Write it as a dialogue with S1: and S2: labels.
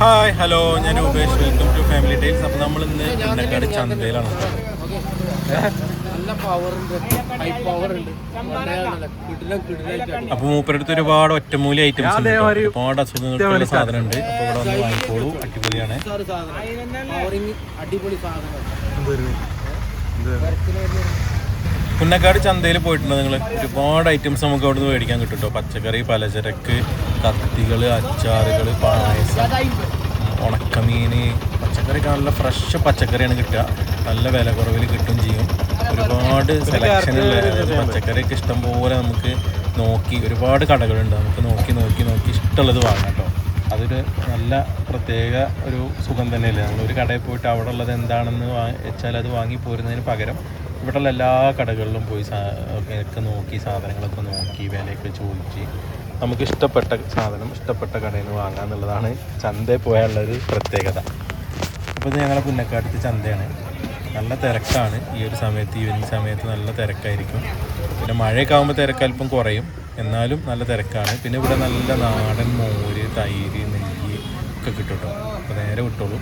S1: Hi hello ഞാൻ Upesh welcome to family tiles അപ്പോൾ നമ്മൾ ഇന്ന് പിന്നക്കാട് ചന്തയിലാണ്
S2: അപ്പൊ പവർ ഹൈ പവർ ഉണ്ട്.
S1: അപ്പോൾ മൂപ്പരടുത്ത് ഒരുപാട് ഒറ്റമൂലി ഐറ്റംസ് ഉണ്ട്. ഒരുപാട് അസുഖങ്ങൾക്കുള്ള സാധനം. ഉണ്ട് അപ്പൊ ഇവിടെ വന്ന് വാങ്ങിക്കോളൂ. അടിപൊളിയാണ്.
S2: അടിപൊളി സാധനം
S1: പുന്നക്കാട് ചന്തയിൽ പോയിട്ടുണ്ട് നിങ്ങൾ ഒരുപാട് ഐറ്റംസ് നമുക്ക് അവിടെ നിന്ന് മേടിക്കാൻ കിട്ടും കേട്ടോ പച്ചക്കറി പലചരക്ക് കത്തികൾ അച്ചാറുകൾ പായസം ഉണക്കമീൻ പച്ചക്കറി നല്ല ഫ്രഷ് പച്ചക്കറിയാണ് കിട്ടുക. നല്ല വില കുറവിൽ കിട്ടും ചെയ്യും. ഒരുപാട് സെലക്ഷൻ ഉള്ള പച്ചക്കറിയൊക്കെ ഇഷ്ടം പോലെ നമുക്ക് നോക്കി ഒരുപാട് കടകളുണ്ട്. നമുക്ക് നോക്കി നോക്കി നോക്കി ഇഷ്ടമുള്ളത് വാങ്ങാം കേട്ടോ അതൊരു നല്ല പ്രത്യേക ഒരു സുഖം തന്നെയല്ലേ? നമ്മൾ ഒരു കടയിൽ പോയിട്ട് അവിടെ ഉള്ളത് എന്താണെന്ന് വെച്ചാൽ അത് വാങ്ങി പോരുന്നതിന് പകരം ഇവിടെയുള്ള എല്ലാ കടകളിലും പോയി ഒക്കെ നോക്കി സാധനങ്ങളൊക്കെ നോക്കി വിലയൊക്കെ ചോദിച്ച് നമുക്ക് ഇഷ്ടപ്പെട്ട സാധനം ഇഷ്ടപ്പെട്ട കടയിൽ നിന്ന് വാങ്ങുക എന്നുള്ളതാണ് ചന്തയിൽ പോയാലുള്ളൊരു പ്രത്യേകത. അപ്പോൾ ഇത് ഞങ്ങളുടെ പുന്നക്കാട്ടത്ത് ചന്തയാണ്. നല്ല തിരക്കാണ്. ഈ ഒരു സമയത്ത് ഈവനിങ് സമയത്ത് നല്ല തിരക്കായിരിക്കും. പിന്നെ മഴയൊക്കെ ആകുമ്പോൾ തിരക്ക് അല്പം കുറയും. എന്നാലും നല്ല തിരക്കാണ്. പിന്നെ ഇവിടെ നല്ല നാടൻ മോര് തൈര് നെയ്യ് ഒക്കെ കിട്ടും കേട്ടോ. അപ്പോൾ നേരെ വിട്ടോളൂ.